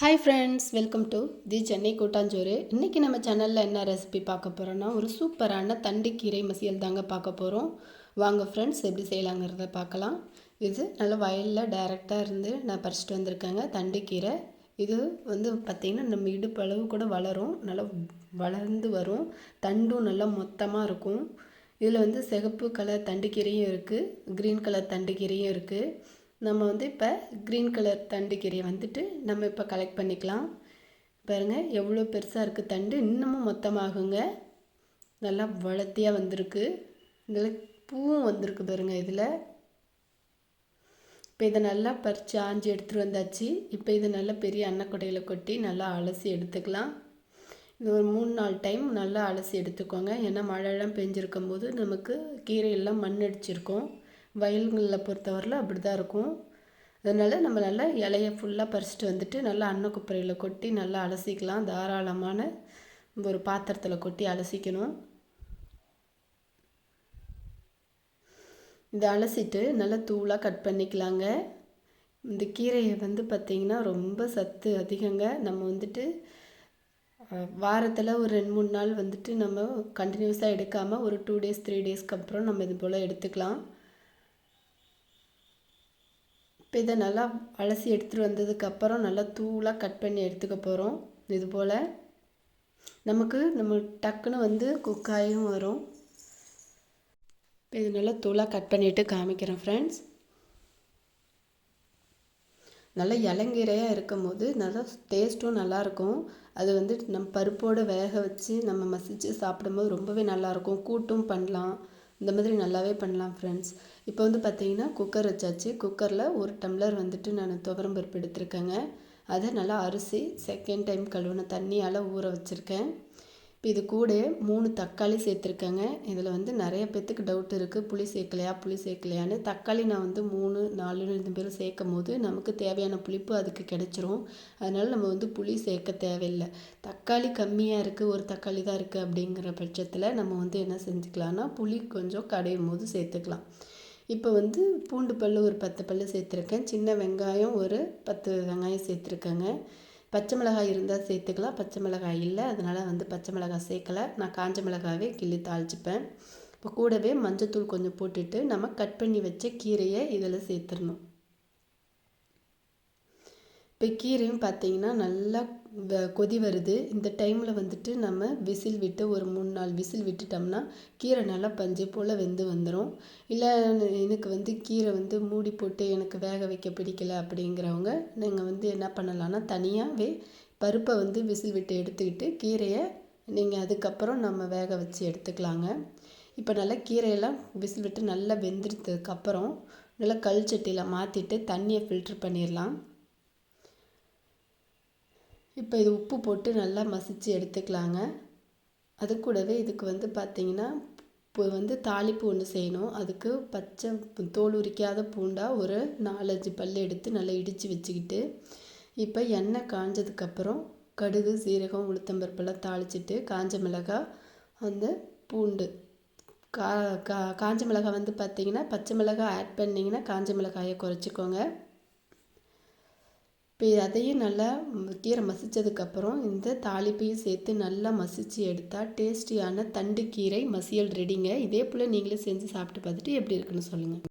Hi friends welcome to the Chennai கூட்டாஞ்சோறு. இன்றைக்கி நம்ம சேனலில் என்ன ரெசிபி பார்க்க போகிறோன்னா ஒரு சூப்பரான தண்டுக்கீரை மசியல் தாங்க பார்க்க போகிறோம் வாங்க ஃப்ரெண்ட்ஸ் எப்படி செய்யலாங்கிறத பார்க்கலாம். இது நல்ல வயலில் டைரெக்டாக இருந்து நான் பறிச்சிட்டு வந்திருக்கேங்க தண்டுக்கீரை இது வந்து பார்த்திங்கன்னா நம்ம இடுப்பு அளவு கூட வளரும். நல்லா வளர்ந்து வரும். தண்டும் நல்லா மொத்தமாக இருக்கும். இதில் வந்து சிகப்பு கலர் தண்டுக்கீரையும் இருக்குது க்ரீன் கலர் தண்டுக்கீரையும் இருக்குது நம்ம வந்து இப்போ க்ரீன் கலர் தண்டு கீரையை வந்துட்டு நம்ம இப்போ கலெக்ட் பண்ணிக்கலாம். பாருங்கள் எவ்வளோ பெருசாக இருக்குது தண்டு. இன்னமும் மொத்தமாகுங்க. நல்லா வளர்த்தியாக வந்திருக்கு. இதில் பூவும் வந்திருக்கு பாருங்கள் இதில். இப்போ இதை நல்லா பறித்து ஆஞ்சி எடுத்துகிட்டு வந்தாச்சு. இப்போ இதை நல்லா பெரிய அன்னக்கொடையில் கொட்டி நல்லா அலசி எடுத்துக்கலாம். இது ஒரு மூணு நாலு டைம் நல்லா அலசி எடுத்துக்கோங்க. ஏன்னா மழையெல்லாம் பெஞ்சிருக்கும் போது நமக்கு கீரையெல்லாம் மண் அடிச்சிருக்கோம் வயல்களில் பொறுத்தவரையில் அப்படி தான் இருக்கும். அதனால் நம்ம நல்லா இலையை ஃபுல்லாக பறிச்சுட்டு வந்துட்டு நல்லா அன்னக்குப்பரையில் கொட்டி நல்லா அலசிக்கலாம். தாராளமான ஒரு பாத்திரத்தில் கொட்டி அலசிக்கணும். இதை அலசிட்டு நல்லா தூளாக கட் பண்ணிக்கலாங்க. இந்த கீரையை வந்து பார்த்திங்கன்னா ரொம்ப சத்து அதிகங்க. நம்ம வந்துட்டு வாரத்தில் ஒரு ரெண்டு மூணு நாள் வந்துட்டு நம்ம கண்டினியூஸாக எடுக்காமல் ஒரு டூ டேஸ் த்ரீ டேஸ்க்கு அப்புறம் நம்ம இது போல் எடுத்துக்கலாம். இப்போ இதை நல்லா அலசி எடுத்துகிட்டு வந்ததுக்கப்புறம் நல்லா தூளாக கட் பண்ணி எடுத்துக்க போகிறோம் இது போல் நமக்கு நம்ம டக்குன்னு வந்து குக்காயும் வரும். இப்போ இது நல்லா தூளாக கட் பண்ணிவிட்டு காமிக்கிறேன் ஃப்ரெண்ட்ஸ் நல்லா இளங்கீரையாக இருக்கும் போது நல்லா டேஸ்ட்டும் நல்லாயிருக்கும். அது வந்து நம்ம பருப்போடு வேக வச்சு நம்ம மசித்து சாப்பிடும்போது ரொம்பவே நல்லாயிருக்கும். கூட்டும் பண்ணலாம். இந்த மாதிரி நல்லாவே பண்ணலாம் ஃப்ரெண்ட்ஸ் இப்போ வந்து பார்த்தீங்கன்னா குக்கர் வச்சாச்சு. குக்கரில் ஒரு டம்ளர் வந்துட்டு நான் துவரம் பருப்பு எடுத்திருக்கேங்க. அதை நல்லா அரிசி செகண்ட் டைம் கழுவுன தண்ணியால் ஊற வச்சுருக்கேன். இது கூட மூணு தக்காளி சேர்த்துருக்கேங்க. இதில் வந்து நிறைய பேர்த்துக்கு டவுட் இருக்குது புளி சேர்க்கலையா புளி சேர்க்கலையான்னு. தக்காளி நான் வந்து மூணு நாலு ரெண்டு பேர் சேர்க்கும் போது நமக்கு தேவையான புளிப்பு அதுக்கு கிடச்சிரும். அதனால் நம்ம வந்து புளி சேர்க்க தேவையில்லை. தக்காளி கம்மியாக இருக்குது ஒரு தக்காளி தான் இருக்குது அப்படிங்கிற பட்சத்தில் நம்ம வந்து என்ன செஞ்சுக்கலாம்னா புளி கொஞ்சம் கடையும் போது சேர்த்துக்கலாம். இப்போ வந்து பூண்டு பல் ஒரு பத்து பல் சேர்த்துருக்கேன். சின்ன வெங்காயம் ஒரு பத்து வெங்காயம் சேர்த்துருக்கேங்க. பச்சை மிளகாய் இருந்தால் சேர்த்துக்கலாம். பச்சை மிளகாய் இல்லை அதனால் வந்து பச்சை மிளகாய் சேர்க்கலை. நான் காஞ்ச மிளகாவே கிள்ளி தாளிச்சுப்பேன். இப்போ கூடவே மஞ்சத்தூள் கொஞ்சம் போட்டுட்டு நம்ம கட் பண்ணி வச்ச கீரையை இதில் சேர்த்துடணும். இப்போ கீரையும் பார்த்தீங்கன்னா நல்லா கொதி வருது. இந்த டைமில் வந்துட்டு நம்ம விசில் விட்டு ஒரு மூணு நாலு விசில் விட்டுட்டோம்னா கீரை நல்லா பஞ்சு போல் வெந்து வந்துடும் இல்லை எனக்கு வந்து கீரை வந்து மூடி போட்டு எனக்கு வேக வைக்க பிடிக்கல அப்படிங்கிறவங்க நீங்கள் வந்து என்ன பண்ணலான்னா தனியாகவே பருப்பை வந்து விசில் விட்டு எடுத்துக்கிட்டு கீரையை நீங்கள் அதுக்கப்புறம் நம்ம வேக வச்சு எடுத்துக்கலாங்க. இப்போ நல்லா கீரையெல்லாம் விசில் விட்டு நல்லா வெந்துருத்ததுக்கப்புறம் நல்லா கல் சட்டியில் மாற்றிட்டு தண்ணியை ஃபில்ட்ரு பண்ணிடலாம் இப்போ இது உப்பு போட்டு நல்லா மசித்து எடுத்துக்கலாங்க. அது கூடவே இதுக்கு வந்து பார்த்திங்கன்னா இப்போ வந்து தாளிப்பு ஒன்று செய்யணும். அதுக்கு பச்சை தோல் உரிக்காத பூண்டாக ஒரு நாலஞ்சு பல் எடுத்து நல்லா இடித்து வச்சுக்கிட்டு இப்போ எண்ணெய் காஞ்சதுக்கப்புறம் கடுகு சீரகம் உளுத்தம்பருப்பெல்லாம் தாளிச்சிட்டு காஞ்ச மிளகாய் அந்த பூண்டு. கா கா காஞ்ச மிளகாய் வந்து பார்த்திங்கன்னா பச்சை மிளகாய் ஆட் பண்ணிங்கன்னா காஞ்ச மிளகாயை குறைச்சிக்கோங்க. இப்போ அதையும் நல்லா கீரை மசித்ததுக்கப்புறம் இந்த தாளிப்பையும் சேர்த்து நல்லா மசித்து எடுத்தால் டேஸ்டியான தண்டு கீரை மசியல் ரெடிங்க இதே போல் நீங்களே செஞ்சு சாப்பிட்டு பார்த்துட்டு எப்படி இருக்குன்னு சொல்லுங்கள்